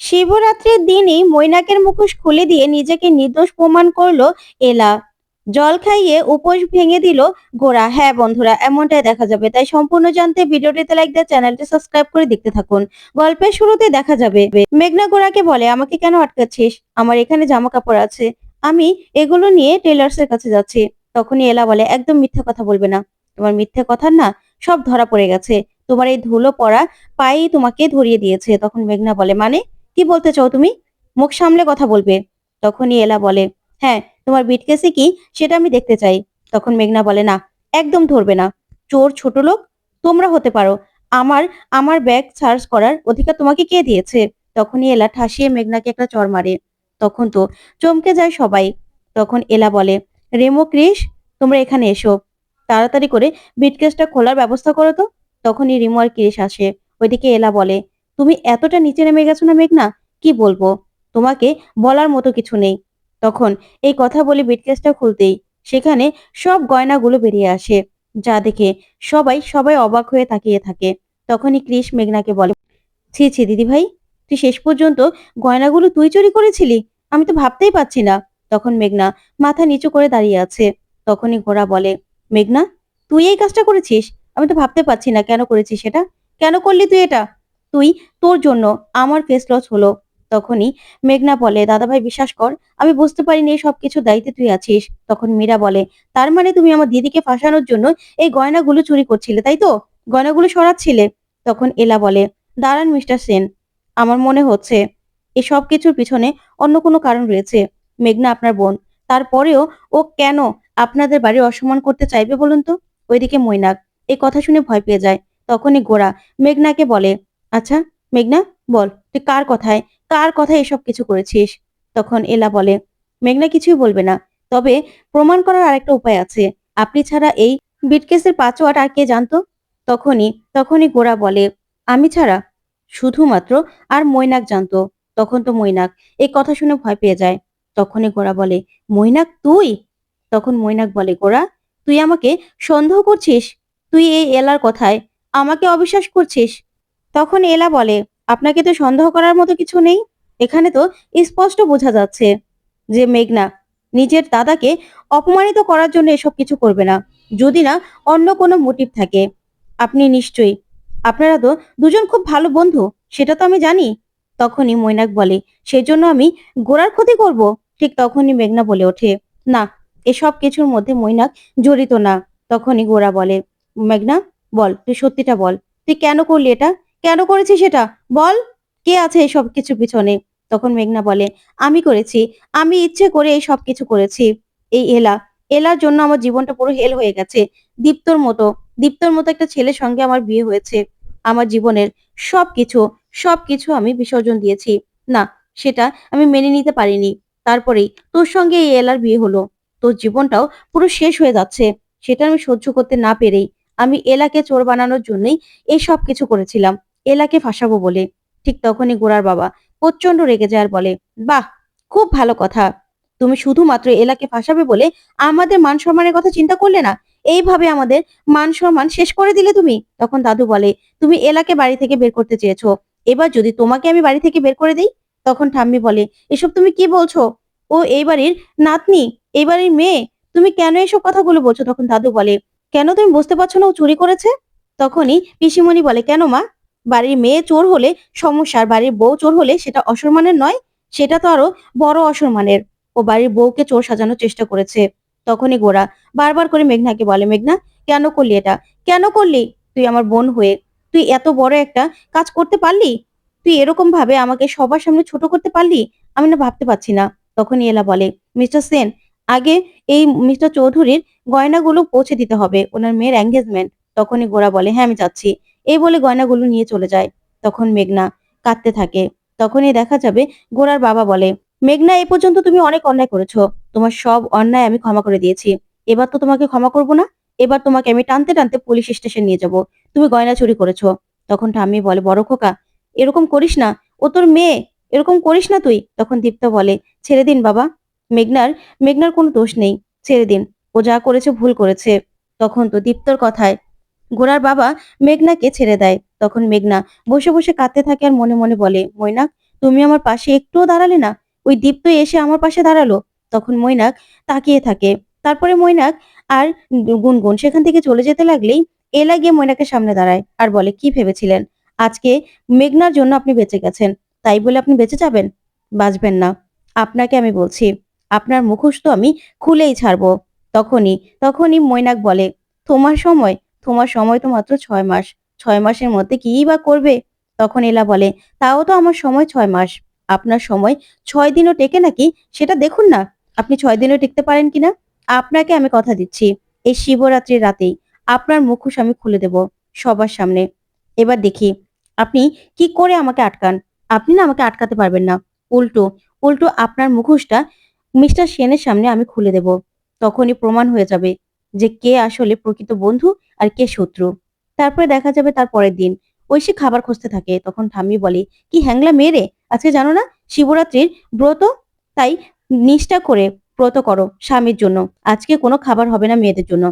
শিবরাত্রির দিনই মৈনাকের মুখোশ খুলে দিয়ে নিজেকে নির্দোষ প্রমাণ করল এলা। জল খাইয়ে উপোস ভেঙে দিল গোড়া হ্যাঁ বন্ধুরা, এমনটাই দেখা যাবে। তাই সম্পূর্ণ জানতে ভিডিওটিতে লাইক দিয়ে চ্যানেলটি সাবস্ক্রাইব করে দেখতে থাকুন। গল্পের শুরুতে দেখা যাবে। মেঘনা গোড়াকে বলে, আমাকে কেন আটকাচ্ছিস? আমার এখানে জামা কাপড় আছে। আমি এগুলো নিয়ে টেলার্স এর কাছে যাচ্ছি। তখনই এলা বলে, একদম মিথ্যা কথা বলবে না। তোমার মিথ্যে কথা না, সব ধরা পড়ে গেছে। তোমার এই ধুলো পড়া পাই তোমাকে ধরিয়ে দিয়েছে। তখন মেঘনা বলে মানে? কি বলতে চাও তুমি? মুখ সামলে কথা বলবে। তখনই এলা বলে হ্যাঁ তোমার বিটকেসে কি? সেটা আমি দেখতে চাই। তখন মেঘনা বলে, না, একদম ধরবে না। চোর ছোট লোক, তোমরা হতে পারো। আমার আমার ব্যাগ সার্চ করার অধিকার তোমাকে কে দিয়েছে? তখনই এলা ঠাসিয়ে মেঘনাকে একটা চর মারে। তখন তো চমকে যায় সবাই। তখন এলা বলে, রেমো ক্রিস তোমরা এখানে এসো। তাড়াতাড়ি করে বিটকেসটা খোলার ব্যবস্থা করো তো। তখনই রিমো আর ক্রিস আসে। ওইদিকে এলা বলে তুমি এতটা নিচে নেমে গেছো না মেঘনা? কি বলব? তোমাকে বলার মতো কিছু নেই। তখন এই কথা বলে বিটকেসটা খুলতেই সেখানে সব গয়নাগুলো বেরিয়ে আসে। যা দেখে সবাই সবাই অবাক হয়ে তাকিয়ে থাকে। তখনই ক্রিস মেঘনাকে বলে, ছি ছি দিদি ভাই তুই শেষ পর্যন্ত গয়নাগুলো তুই চুরি করেছিলি? আমি তো ভাবতেই পারছি না। তখন মেঘনা মাথা নিচু করে দাঁড়িয়ে আছে। তখনই ঘোড়া বলে, মেঘনা, তুই এই কাজটা করেছিস? আমি তো ভাবতে পারছি না কেন করেছিস সেটা। কেন করলি তুই এটা? তুই তোর জন্য আমার ফেস লস হলো। তখনই মেঘনা বলে, দাদাভাই, বিশ্বাস কর, আমি বুঝতে পারিনি এই সবকিছু দায়িত্বে তুই আছিস। তখন মীরা বলে, তার মানে তুমি আমার দিদিকে ফাঁসানোর জন্য এই গয়নাগুলো চুরি করছিলে, তাই তো? গয়নাগুলো সরাচ্ছিলে? তখন এলা বলে, দাঁড়ান, মিস্টার সেন, আমার মনে হচ্ছে এই সব কিছুর পিছনে অন্য কোনো কারণ রয়েছে। মেঘনা, আপনার বোন, তারপরেও ও কেন আপনাদের বাড়ি অসম্মান করতে চাইবে বলুন তো? ওইদিকে মৈনাক, এই কথা শুনে ভয় পেয়ে যায়। তখনই গোড়া মেঘনাকে বলে আচ্ছা মেঘনা, বল, তুই কার কথায় কার কথায় এসব কিছু করেছিস? তখন এলা বলে, মেঘনা কিছুই বলবে না, তবে প্রমাণ করার আরেকটা উপায় আছে। আপনি ছাড়া এই বিটকেসের পাঁচওয়াট আর কে জানতো? তখনই তখনই গোড়া বলে, আমি ছাড়া, শুধুমাত্র আর মৈনাক জানতো, তখন তো মৈনাক, এই কথা শুনে ভয় পেয়ে যায়। তখনই গোড়া বলে, মৈনাক তুই? তখন মৈনাক বলে গোড়া তুই আমাকে সন্দেহ করছিস? তুই এই এলার কথায় আমাকে অবিশ্বাস করছিস? তখন এলা বলে, আপনাকে তো সন্দেহ করার মতো কিছু নেই? এখানে তো স্পষ্ট বোঝা যাচ্ছে যে মেঘনা নিজের দাদাকে অপমানিত করার জন্য এসব কিছু করবে না। যদি না, অন্য কোনো মোটিভ থাকে। আপনি নিশ্চয়ই, আপনারা তো দুজন খুব ভালো বন্ধু, সেটা তো আমি জানি। তখনই মৈনাক বলে, সেজন্য আমি গোড়ার ক্ষতি করব? ঠিক তখনই মেঘনা বলে ওঠে, না, এসব কিছুর মধ্যে মৈনাক জড়িত না। তখনই গোড়া বলে, মেঘনা, বল, তুই সত্যিটা বল, তুই কেন করলি এটা? কেন করেছিস সেটা? বল। কে আছে এসব কিছু পিছনে? তখন মেঘনা বলে, আমি করেছি। আমি ইচ্ছে করে এই সব কিছু করেছি। এই এলা, এলার জন্য আমার জীবনটা পুরো হেল হয়ে গেছে। দীপ্তর মতো দীপ্তর মতো একটা ছেলের সঙ্গে আমার বিয়ে হয়েছে। আমার জীবনের সবকিছু সবকিছু আমি বিসর্জন দিয়েছি। না, সেটা আমি মেনে নিতে পারিনি। তারপরেই তোর সঙ্গে এই এলার বিয়ে হলো। তোর জীবনটাও পুরো শেষ হয়ে যাচ্ছে। সেটা আমি সহ্য করতে না পেরেই আমি এলাকে চোর বানানোর জন্যই এই সব কিছু করেছিলাম। এলাকে ফাঁসাবো বলে। ঠিক তখনই গোড়ার বাবা প্রচণ্ড রেগে যায় আর বলে, বাহ, খুব ভালো কথা। তুমি শুধুমাত্র এলাকে ফাঁসাবে বলে আমাদের মান সম্মানের কথা চিন্তা করলে না? এইভাবে আমাদের মান সম্মান শেষ করে দিলে তুমি? তখন দাদু বলে, তুমি এলাকে বাড়ি থেকে বের করতে চেয়েছো। এবার যদি তোমাকে আমি বাড়ি থেকে বের করে দিই? তখন ঠাম্মি বলে, এসব তুমি কি বলছো? ও এই বাড়ির নাতনি, এই বাড়ির মেয়ে, তুমি কেন এসব কথাগুলো বলছো? তখন দাদু বলে, কেন তুমি বুঝতে পারছ না ও চুরি করেছে? তখনই পিসিমণি বলে, কেন মা? বাড়ির মেয়ে চোর হলে সমস্যা, আর বাড়ির বউ চোর হলে সেটা অসম্মানের নয়, সেটা তো আরও বড় অসম্মানের। ও বাড়ির বউকে চোর সাজানোর চেষ্টা করেছে। তখনই গোরা বারবার করে মেঘনাকে বলে, মেঘনা, কেন করলি এটা? কেন করলি তুই আমার বোন হয়ে? তুই এত বড় একটা কাজ করতে পারলি? তুই এরকম ভাবে আমাকে সবার সামনে ছোট করতে পারলি? আমি না ভাবতে পারছি না। তখনই এলা বলে, মিস্টার সেন, আগে এই মিস্টার চৌধুরীর গয়নাগুলো পৌঁছে দিতে হবে। ওনার মেয়ের এঙ্গেজমেন্ট তখনই গোরা বলে হ্যাঁ আমি যাচ্ছি। এই বলে গয়নাগুলো নিয়ে চলে যায়। তখন মেঘনা কাঁদতে থাকে। তখনই দেখা যাবে গোড়ার বাবা বলে, মেঘনা, এ পর্যন্ত তুমি অনেক অন্যায় করেছ। তোমার সব অন্যায় আমি ক্ষমা করে দিয়েছি। এবার তো তোমাকে ক্ষমা করব না। এবার তোমাকে আমি টানতে টানতে পুলিশ স্টেশন নিয়ে যাব। তুমি গয়না চুরি করেছ। তখন ঠাম্মি বলে, বড় খোকা, এরকম করিস না। ও তোর মেয়ে। এরকম করিস না তুই। তখন দীপ্ত বলে, ছেড়ে দিন বাবা। মেঘনার মেঘনার কোনো দোষ নেই। ছেড়ে দিন। ও যা করেছে ভুল করেছে। তখন তো দীপ্তর কথায় গোড়ার বাবা মেঘনাকে ছেড়ে দেয়। তখন মেঘনা বসে বসে কাঁদতে থাকে আর মনে মনে বলে, মৈনাক, তুমি আমার পাশে একটুও দাঁড়ালে না? ওই দীপ্ত এসে আমার পাশে দাঁড়াল। তখন মৈনাক তাকিয়ে থাকে। তারপরে মৈনাক আর গুনগুন সেখান থেকে চলে যেতে লাগলেই এলা গিয়ে মৈনাকের সামনে দাঁড়ায় আর বলে, কি ভেবেছিলেন? আজকে মেঘনার জন্য আপনি বেঁচে গেছেন। তাই বলে আপনি বেঁচে যাবেন? বাঁচবেন না। আপনাকে আমি বলছি, আপনার মুখোশ তো আমি খুলেই ছাড়বো। তখনই তখনই মৈনাক বলে, তোমার সময় তোমার সময় তো মাত্র ছয় মাস। ছয় মাসের মধ্যে কি বা করবে? তখন এলা বলে, তাও তো আমার সময় ছয় মাস। আপনার সময় ছয় দিনও টেকে নাকি? সেটা দেখুন না। আপনি ছয় দিনও টিকতে পারেন কিনা? আপনাকে আমি কথা দিচ্ছি। এই শিবরাত্রির রাতেই আপনার মুখোশ আমি খুলে দেব সবার সামনে। এবার দেখি, আপনি কি করে আমাকে আটকান? আপনি না আমাকে আটকাতে পারবেন না। উল্টো উল্টো আপনার মুখোশটা মিস্টার সেনের সামনে আমি খুলে দেব। তখনই প্রমাণ হয়ে যাবে যে কে আসলে প্রকৃত বন্ধু আর কে শত্রু। তারপরে দেখা যাবে তার পরের দিন। ঐশী খাবার খুঁজতে থাকে। তখন ঠাম্মি বলে, কি হ্যাংলা মেরে আজকে জানো না, শিবরাত্রির ব্রত? তাই নিষ্ঠা করে ব্রত করো স্বামীর জন্য। আজকে কোনো খাবার হবে না মেয়েদের জন্য।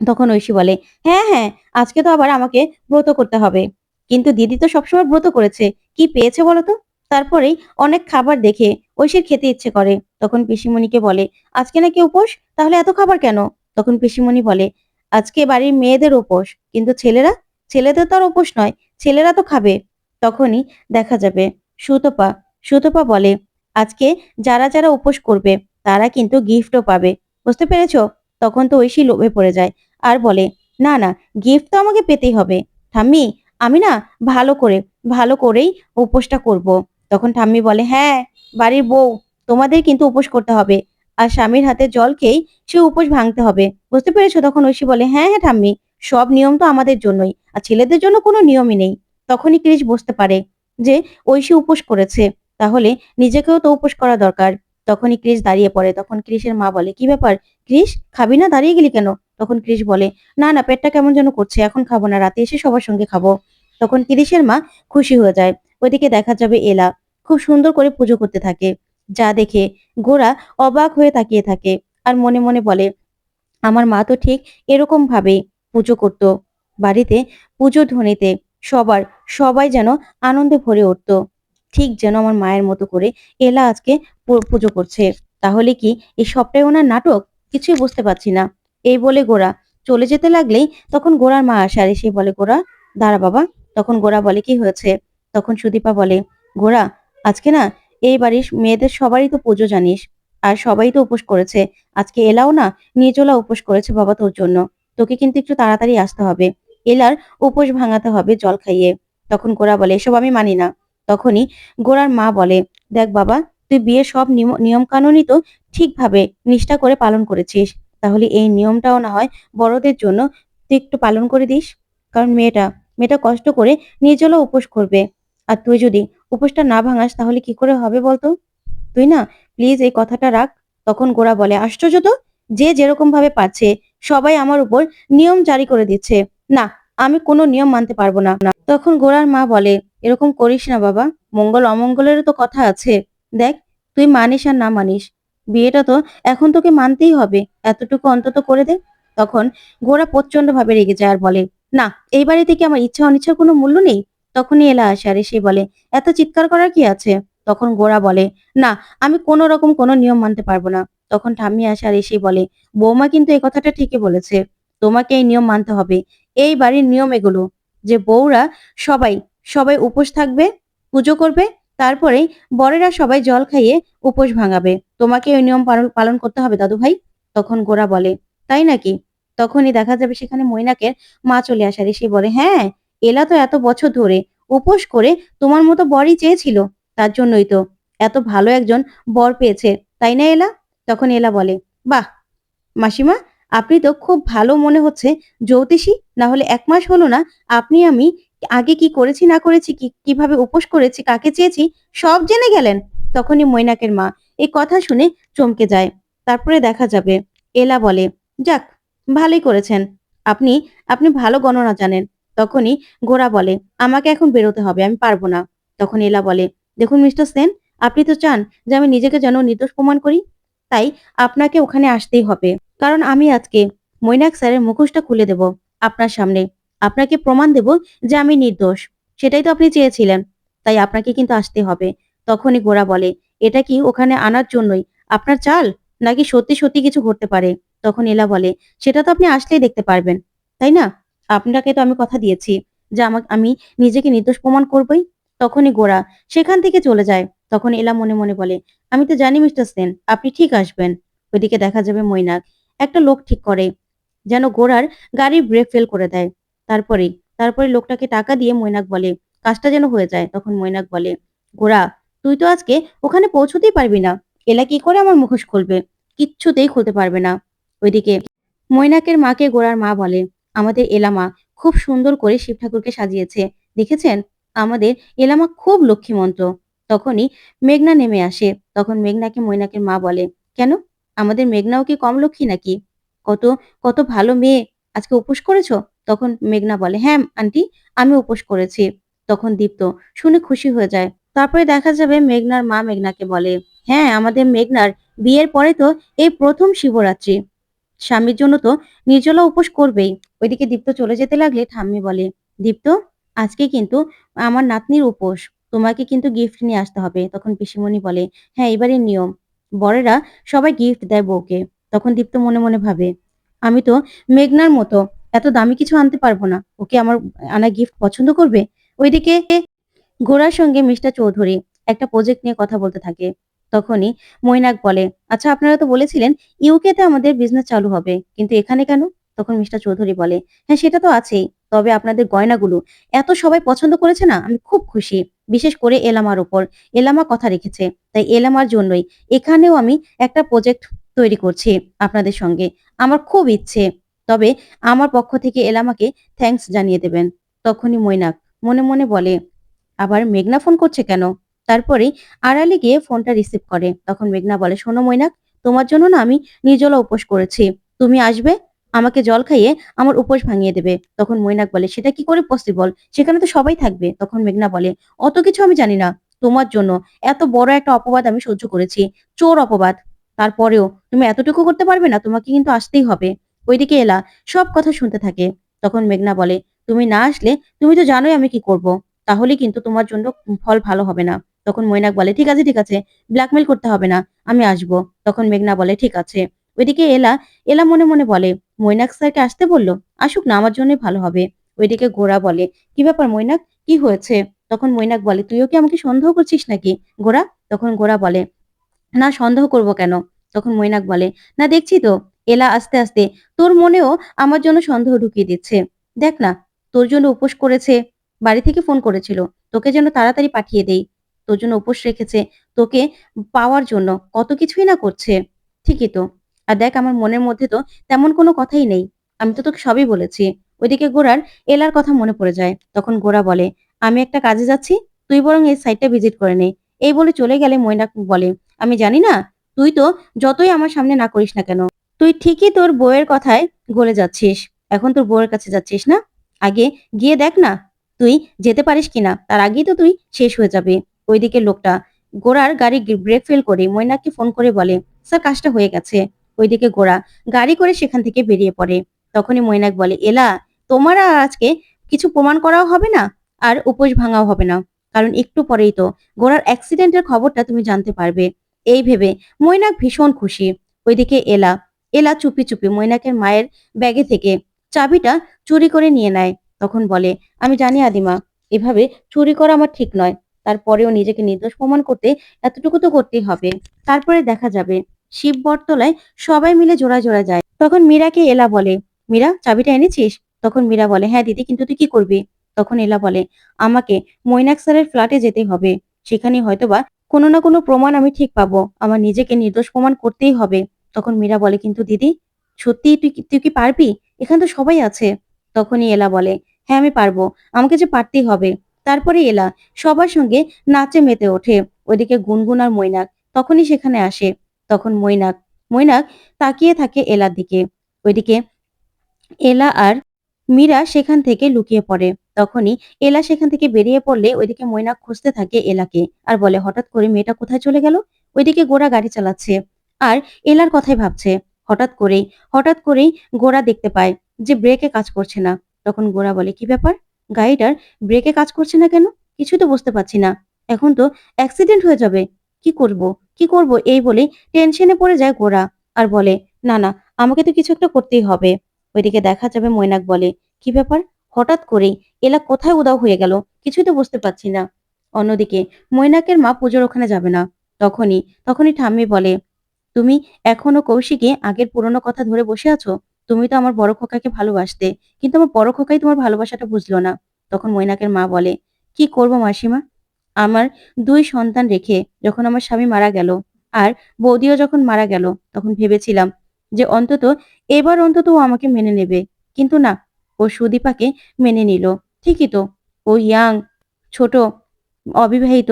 তখন ঐশী বলে হ্যাঁ হ্যাঁ আজকে তো আবার আমাকে ব্রত করতে হবে। কিন্তু দিদি তো সবসময় ব্রত করেছে। কি পেয়েছে বলো তো? তারপরেই অনেক খাবার দেখে ঐশীর খেতে ইচ্ছে করে। তখন পিসিমণিকে বলে, আজকে নাকি উপোস? তাহলে এত খাবার কেন? তখন পিসিমণি বলে, আজকে বাড়ির মেয়েদের উপোস, কিন্তু ছেলেরা, ছেলেদের তো আর উপোস নয়, ছেলেরা তো খাবে। তখনই দেখা যাবে সুতপা সুতপা বলে, আজকে যারা যারা উপোস করবে, তারা কিন্তু গিফটও পাবে। বুঝতে পেরেছ? তখন তো ঐশী লোভে পড়ে যায় আর বলে, না না, গিফট তো আমাকে পেতেই হবে। ঠাম্মি, আমি না ভালো করে, ভালো করেই উপোসটা করব। তখন ঠাম্মি বলে হ্যাঁ বাড়ির বউ, তোমাদের কিন্তু উপোস করতে হবে। আর স্বামীর হাতে জল খেয়েই সে উপোস ভাঙতে হবে। বুঝতে পেরেছ? তখন ঐশী বলে হ্যাঁ হ্যাঁ ঠাম্মি, সব নিয়ম তো আমাদের জন্যই, আর ছেলেদের জন্য কোনো নিয়মই নেই। তখনই ক্রিস বুঝতে পারে যে ঐশী উপোস করেছে, তাহলে নিজেকেও তো উপোস করা দরকার। তখনই ক্রিস দাঁড়িয়ে পড়ে। তখন ক্রিসের মা বলে, কি ব্যাপার? ক্রিস খাবি না? দাঁড়িয়ে গেলি কেন? তখন ক্রিস বলে, না না, পেটটা কেমন যেন করছে, এখন খাব না, রাতে এসে সবার সঙ্গে খাব। তখন ক্রিসের মা খুশি হয়ে যায়। ওইদিকে দেখা যাবে এলা, খুব সুন্দর করে পুজো করতে থাকে। যা দেখে গোরা অবাক হয়ে তাকিয়ে থাকে আর মনে মনে বলে, আমার মা তো ঠিক এরকম ভাবেই পুজো করত। বাড়িতে পুজো ধ্বনিতে সবার, সবাই যেন আনন্দে ভরে উঠত। ঠিক যেন আমার মায়ের মতো করে এলা আজকে পুজো করছে। তাহলে কি এই সবটাই ওনার নাটক? কিছুই বুঝতে পারছি না। এই বলে গোরা চলে যেতে লাগলেই তখন গোরার মা আসে আর এসে বলে, গোরা, দাঁড়া বাবা। তখন গোরা বলে, কি হয়েছে? তখন সুদীপা বলে, গোরা, আজকে না এই বাড়ির মেয়েদের সবারই তো পুজো জানিস, আর সবাই তো উপোস করেছে। আজকে এলাও না নিজলা উপোস করেছে বাবা তোর জন্য। তোকে কিন্তু একটু তাড়াতাড়ি আসতে হবে। এলার উপোস ভাঙাতে হবে জল খাইয়ে। তখন গোরা বলে, এসব আমি মানি না। তখনই গোরার মা বলে, দেখ বাবা, তুই বিয়ের সব নিয়ম- কানুনই তো ঠিকভাবে নিষ্ঠা করে পালন করেছিস। তাহলে এই নিয়মটাও না হয় বড়দের জন্য তুই একটু পালন করে দিস। কারণ মেয়েটা মেয়েটা কষ্ট করে নিজেও উপোস করবে। আর তুই যদি উপোসটা না ভাঙাস তাহলে কি করে হবে বলতো? তুই না প্লিজ এই কথাটা রাখ। তখন গোরা বলে, আশ্চর্য তো, যে যেরকম ভাবে পাচ্ছে সবাই আমার উপর নিয়ম জারি করে দিচ্ছে। না, আমি কোনো নিয়ম মানতে পারব না। তখন গোরার মা বলে, এরকম করিস না বাবা, মঙ্গল অমঙ্গলেরও তো কথা আছে। দেখ, তুই মানিস আর না মানিস। বিয়েটা তো এখন তোকে মানতেই হবে। এতটুকু অন্তত করে দে। তখন গোরা প্রচণ্ড ভাবে রেগে যায় আর বলে, না, এই বাড়িতে কি আমার ইচ্ছা অনিচ্ছার কোনো মূল্য নেই? তখনই এলা আসে আর এসে বলে, এত চিৎকার করার কি আছে? তখন গোরা বলে, না, আমি কোনো রকম কোনো নিয়ম মানতে পারব না। তখন ঠাম্মি আসে আর এসে বলে, বৌমা কিন্তু এই কথাটা ঠিকই বলেছে। তোমাকে এই নিয়ম মানতে হবে। এই বাড়ির নিয়ম এগুলো, যে বউরা সবাই সবাই উপোস থাকবে, পুজো করবে, তারপরে বরেরা সবাই জল খাইয়ে উপোস ভাঙাবে। তোমাকে ওই নিয়ম পালন করতে হবে দাদু ভাই? তখন গোরা বলে, তাই নাকি? তখনই দেখা যাবে সেখানে মৈনাকের মা চলে আসার এসে বলে হ্যাঁ এলা তো এত বছর ধরে উপোস করে তোমার মতো বরই চেয়েছিল, তার জন্যই তো। এত ভালো একজন বর পেয়েছে, তাই না এলা? তখন এলা বলে, বাহ, মাসিমা, আপনি তো খুব ভালো মনে হচ্ছে জ্যোতিষী, না হলে এক মাস হলো না, আপনি আমি আগে কি করেছি না করেছি, কি, কীভাবে উপোস করেছি, কাকে চেয়েছি, সব জেনে গেলেন? তখনই মৈনাকের মা এই কথা শুনে চমকে যায়। তারপরে দেখা যাবে, এলা বলে, যাক, ভালোই করেছেন। আপনি আপনি ভালো গণনা জানেন। তখনই গোরা বলে, আমাকে এখন বেরোতে হবে, আমি পারব না। তখন এলা বলে, দেখুন মিস্টার সেন, আপনি তো চান যে আমি নিজেকে যেন নির্দোষ প্রমাণ করি, তাই আপনাকে ওখানে আসতেই হবে। কারণ আমি আজকে মৈনাক স্যারের মুখোশটা খুলে দেব আপনার সামনে। আপনাকে প্রমাণ দেব যে আমি নির্দোষ। সেটাই তো আপনি চেয়েছিলেন, তাই আপনাকে কিন্তু আসতে হবে। তখনই গোরা বলে, এটা কি ওখানে আনার জন্যই? আপনার চাল? নাকি সত্যি সত্যি কিছু ঘটতে পারে? তখন এলা বলে, সেটা তো আপনি আসলেই দেখতে পারবেন, তাই না? আপনাকে তো আমি কথা দিয়েছি যে আমাকে, আমি নিজেকে নির্দোষ প্রমাণ করবই? তখনই গোরা সেখান থেকে চলে যায়। তখন এলা মনে মনে বলে, আমি তো জানি, মিস্টার সেন, আপনি ঠিক আসবেন। ওইদিকে দেখা যাবে মৈনাক। একটা লোক ঠিক করে, যেন গোড়ার গাড়ির ব্রেক ফেল করে দেয়। তারপরে তারপরে লোকটাকে টাকা দিয়ে মৈনাক বলে, কাজটা যেন হয়ে যায়। তখন মৈনাক বলে গোড়া তুই তো আজকে ওখানে পৌঁছতেই পারবি না। এলা কি করে আমার মুখোশ খুলবে? কিচ্ছুতেই খুলতে পারবে না। ওইদিকে মৈনাকের মাকে গোড়ার মা বলে আমাদের এলামা খুব সুন্দর করে শিব ঠাকুরকে সাজিয়েছে। দেখেছেন? আমাদের এলামা খুব লক্ষ্মীমন্ত তখনই মেঘনা নেমে আসে। তখন মেঘনাকে মৈনাকের মা বলে, কেন? আমাদের মেঘনাও কি কম লক্ষ্মী নাকি? কত কত ভালো মেয়ে আজকে উপোস করেছ? তখন মেঘনা বলে হ্যাঁ আন্টি, আমি উপোস করেছি। তখন দীপ্ত শুনে খুশি হয়ে যায়। তারপরে দেখা যাবে মেঘনার মা মেঘনাকে বলে হ্যাঁ আমাদের মেঘনার বিয়ের পরে তো এই প্রথম শিবরাত্রি। স্বামীর জন্য তো নির্জলা উপোস করবেই। ওইদিকে দীপ্ত চলে যেতে লাগলে ঠাম্মি বলে, দীপ্ত, আজকে কিন্তু আমার নাতনির উপোস। তোমাকে কিন্তু গিফট নিয়ে আসতে হবে। তখন পিসিমণি বলে হ্যাঁ এবারে নিয়ম। বড়েরা সবাই গিফট দেয় বউকে। তখন দীপ্ত মনে মনে ভাবে, আমি তো মেঘনার মতো, এত দামি কিছু আনতে পারব না। ওকে আমার আনা গিফট পছন্দ করবে? ওইদিকে গোড়ার সঙ্গে মিস্টার চৌধুরী একটা প্রজেক্ট নিয়ে কথা বলতে থাকে। তখনই মৈনাক বলে আচ্ছা আপনারা তো বলেছিলেন ইউকেতে আমাদের বিজনেস চালু হবে, কিন্তু এখানে কেন? তখন মিস্টার চৌধুরী বলে হ্যাঁ সেটা তো আছেই, তবে আপনাদের গয়নাগুলো এত সবাই পছন্দ করেছে না, আমি খুব খুশি। বিশেষ করে এলামার উপর, এলামা কথা রেখেছে, তাই এলামার জন্যই এখানেও আমি একটা প্রজেক্ট তৈরি করছি আপনাদের সঙ্গে, আমার খুব ইচ্ছে। তবে আমার পক্ষ থেকে এলামাকে থ্যাঙ্কস জানিয়ে দেবেন। তখনই মৈনাক মনে মনে বলে, আবার মেঘনা ফোন করছে কেন? তারপরে আড়ালে গিয়ে ফোনটা রিসিভ করে। তখন মেঘনা বলে, শোনো মৈনাক, তোমার জন্য না আমি নির্জলা উপোস করেছি। তুমি আসবে, আমাকে জল খাইয়ে আমার উপোস ভাঙিয়ে দেবে। তখন মৈনাক বলে, সেটা কি করে পসিবল সেখানে তো সবাই থাকবে। তখন মেঘনা বলে, অত কিছু আমি জানি না। তোমার জন্য এত বড় একটা অপবাদ আমি সহ্য করেছি। চোর অপবাদ। তারপরেও তুমি এতটুকু করতে পারবে না, তোমাকে কিন্তু আসতেই হবে। ওইদিকে এলা, সব কথা শুনতে থাকে। তখন মেঘনা বলে, তুমি না আসলে, তুমি তো জানোই আমি কি করব। তাহলে কিন্তু তোমার জন্য ফল ভালো হবে না। তখন মৈনাক বলে, ঠিক আছে ঠিক আছে ব্ল্যাকমেল করতে হবে না, আমি আসব। তখন মেঘনা বলে, ঠিক আছে। ওইদিকে এলা এলা মনে মনে বলে, মৈনাক স্যারকে আসতে বলল? আসুক না, আমার জন্যই ভালো হবে। ওইদিকে গোরা বলে, কি ব্যাপার মৈনাক, কি হয়েছে? তখন মৈনাক বলে, তুইও কি আমাকে সন্দেহ করছিস নাকি, গোরা? তখন গোরা বলে, না, সন্দেহ করব কেন? তখন মৈনাক বলে, না, দেখছি তো, এলা আস্তে আস্তে, তোর মনেও আমার জন্য সন্দেহ ঢুকিয়ে দিচ্ছে। দেখ না, তোর জন্য উপোস করেছে, বাড়ি থেকে ফোন করেছিল, তোকে যেন তাড়াতাড়ি পাঠিয়ে দেই। তোর জন্য উপোস রেখেছে, তোকে পাওয়ার জন্য কত কিছুই না করছে। ঠিকই তো। আর দেখ, আমার মনের মধ্যে তো তেমন কোনো কথাই নেই। আমি তো তোকে সবই বলেছি। ওইদিকে গোড়ার এলার কথা মনে পড়ে যায়। তখন গোড়া বলে, আমি একটা কাজে যাচ্ছি, তুই বরং এই সাইটটা ভিজিট করে নে। এই বলে চলে গেলে ময়না বলে, আমি জানি না, তুই তো যতই আমার সামনে না করিস না কেন। তুই ঠিকই তোর বউয়ের কথায় গলে যাচ্ছিস। এখন তোর বউয়ের কাছে যাচ্ছিস না? আগে গিয়ে দেখ না, তুই যেতে পারিস কিনা? তার আগেই তো তুই শেষ হয়ে যাবে। ওইদিকে লোকটা গোড়ার গাড়ি ব্রেক ফেল করে মৈনাককে ফোন করে বলে, স্যার, কাজটা হয়ে গেছে। ওইদিকে গোড়া গাড়ি করে সেখান থেকে বেরিয়ে পড়ে। তখনই মৈনাক বলে, এলা, তোমার আজকে কিছু প্রমাণ করাও হবে না? আর উপোস ভাঙাও হবে না? কারণ একটু পরেই তো গোড়ার অ্যাক্সিডেন্টের খবরটা তুমি জানতে পারবে। এই ভেবে মৈনাক ভীষণ খুশি। ওইদিকে এলা এলা চুপি চুপি মৈনাকের মায়ের ব্যাগে থেকে চাবিটা চুরি করে নিয়ে নেয়। তখন বলে, আমি জানি আদিমা, এভাবে চুরি করা আমার ঠিক নয়। তারপরেও নিজেকে নির্দোষ প্রমাণ করতে এতটুকু তো করতেই হবে। তারপরে দেখা যাবে, শিব বটতলায় সবাই মিলে জোড়া জোড়া যায়। তখন মীরাকে এলা বলে, মীরা, চাবিটা এনেছিস? তখন মীরা বলে হ্যাঁ দিদি, কিন্তু তুই কি করবি? তখন এলা বলে, আমাকে মৈনাক স্যারের ফ্ল্যাটে যেতে হবে। সেখানে হয়তোবা কোনো না কোনো প্রমাণ আমি ঠিক পাবো। আমার নিজেকে নির্দোষ প্রমাণ করতেই হবে। তখন মীরা বলে, কিন্তু দিদি, সত্যি তুই তুই কি পারবি? এখানে তো সবাই আছে। তখনই এলা বলে হ্যাঁ আমি পারব। আমাকে যে পারতেই হবে। তারপরে এলা সবার সঙ্গে নাচে মেতে ওঠে। ওইদিকে গুনগুন আর মৈনাক তখনই সেখানে আসে। তখন মৈনাক মৈনাক তাকিয়ে থাকে এলার দিকে। ওইদিকে এলা আর মীরা সেখান থেকে লুকিয়ে পড়ে। তখনই এলা সেখান থেকে বেরিয়ে পড়লে ওইদিকে মৈনাক খুঁজতে থাকে এলাকে আর বলে, হঠাৎ করে মেয়েটা কোথায় চলে গেল? ওইদিকে গোড়া গাড়ি চালাচ্ছে। আর এলার কথাই ভাবছে। হঠাৎ করেই হঠাৎ করেই গোড়া দেখতে পায় যে ব্রেকে কাজ করছে না। তখন গোড়া বলে, কি ব্যাপার? গাড়িটার ব্রেকে কাজ করছে না কেন? কিছু তো বুঝতে পারছি না। এখন তো অ্যাক্সিডেন্ট হয়ে যাবে। কি করব? কি করব এই বলে টেনশনে পড়ে যায় গোরা আর বলে, না না, আমাকে তো কিছু একটা করতেই হবে। ওইদিকে দেখা যাবে মৈনাক বলে, কি ব্যাপার? হঠাৎ করেই এলা কোথায় উদাও হয়ে গেল? কিছুই তো বুঝতে পারছি না। অন্যদিকে মৈনাকের মা পুজোর ওখানে যাবে না। তখনই তখনই ঠাম্মি বলে, তুমি এখনও কৌশিকে আগের পুরনো কথা ধরে বসে আছো? তুমি তো আমার বড় খোকাকে ভালোবাসতে, কিন্তু আমার বড় খোকাই তোমার ভালোবাসাটা বুঝলো না। তখন মৈনাকের মা বলে, কি করব মাসিমা? আমার দুই সন্তান রেখে যখন আমার স্বামী মারা গেল আর বৌদিও যখন মারা গেল, তখন ভেবেছিলাম যে অন্তত এবার অন্তত ও আমাকে মেনে নেবে। কিন্তু না, ও সুদীপাকে মেনে নিল। ঠিকই তো, ও ইয়াং, ছোট, অবিবাহিত।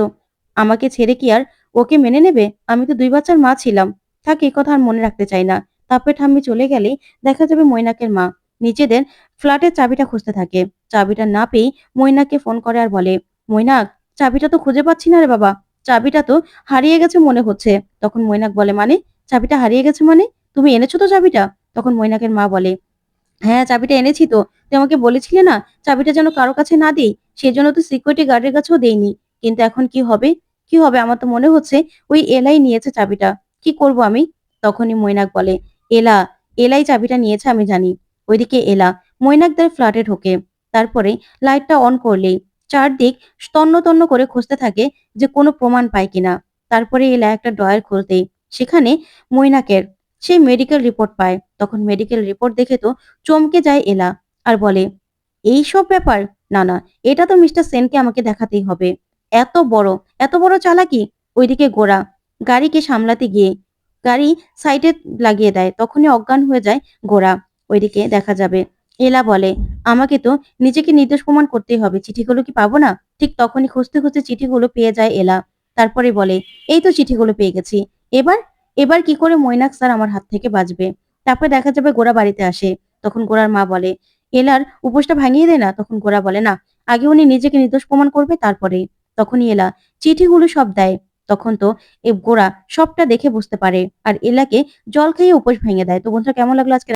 আমাকে ছেড়ে কি আর ওকে মেনে নেবে? আমি তো দুই বাচ্চার মা ছিলাম। থাক এই কথা আর মনে রাখতে চাই না। তারপরে ঠাম্মি চলে গেলে দেখা যাবে মৈনাকের মা। নিজেদের ফ্ল্যাটের চাবিটা খুঁজতে থাকে। চাবিটা না পেয়ে মৈনাককে ফোন করে আর বলে, মৈনাক, চাবিটা তো খুঁজে পাচ্ছি না রে বাবা। চাবিটা তো হারিয়ে গেছে মনে হচ্ছে। তখন মৈনাক বলে মানে? চাবিটা হারিয়ে গেছে মানে? তুমি এনেছো তো চাবিটা? তখন মৈনাকের মা বলে হ্যাঁ চাবিটা এনেছি তো। তুই আমাকে বলেছিলে না, চাবিটা যেন কারও কাছে না দিই। সেজন্য তো সিকিউরিটি গার্ডের কাছেও দেইনি। কিন্তু এখন কি হবে? কি হবে? আমার তো মনে হচ্ছে ওই এলাই নিয়েছে চাবিটা। কি করব আমি? তখনই মৈনাক বলে এলা, এলাই চাবিটা নিয়েছে আমি জানি। ওইদিকে এলা, মৈনাকদের ফ্ল্যাটে ঢোকে। তারপরে লাইটটা অন করলেই চারদিক তন্ন তন্ন করে খুঁজতে থাকে যে কোনো প্রমাণ পায় কিনা। তারপরে এলা একটা ড্রয়ার খুলতে, সেখানে মৈনাকের সেই মেডিকেল রিপোর্ট পায়। তখন মেডিকেল রিপোর্ট দেখে তো চমকে যায় এলা আর বলে, এই সব ব্যাপার? না না, এটা তো মিস্টার সেনকে আমাকে দেখাতেই হবে। এত বড় এত বড় চালাকি? ওইদিকে গোড়া গাড়িকে সামলাতে গিয়ে গাড়ি সাইডে লাগিয়ে দেয়, তখনই অজ্ঞান হয়ে যায় গোড়া ওইদিকে দেখা যাবে। এলা বলে, আমাকে তো নিজেকে নির্দোষ প্রমাণ করতেই হবে। চিঠিগুলো কি পাবো না? ঠিক তখনই খুঁজতে খুঁজতে চিঠিগুলো পেয়ে যায় এলা। তারপরে বলে, এই তো চিঠিগুলো পেয়ে গেছি। এবার এবার কি করে মৈনাক স্যার আমার হাত থেকে বাঁচবে? তারপরে দেখা যাবে গোড়া বাড়িতে আসে। তখন গোড়ার মা বলে, এলার উপোসটা ভাঙিয়ে দে না? তখন গোড়া বলে, না, আগে উনি নিজেকে নির্দোষ প্রমাণ করবে তারপরে তখনই এলা চিঠিগুলো সব দেয়। তখন তো এ গোড়া সবটা দেখে বুঝতে পারে। আর এলাকে জল খেয়ে উপোস ভেঙে দেয়। তো বন্ধুরা, কেমন লাগল আজকে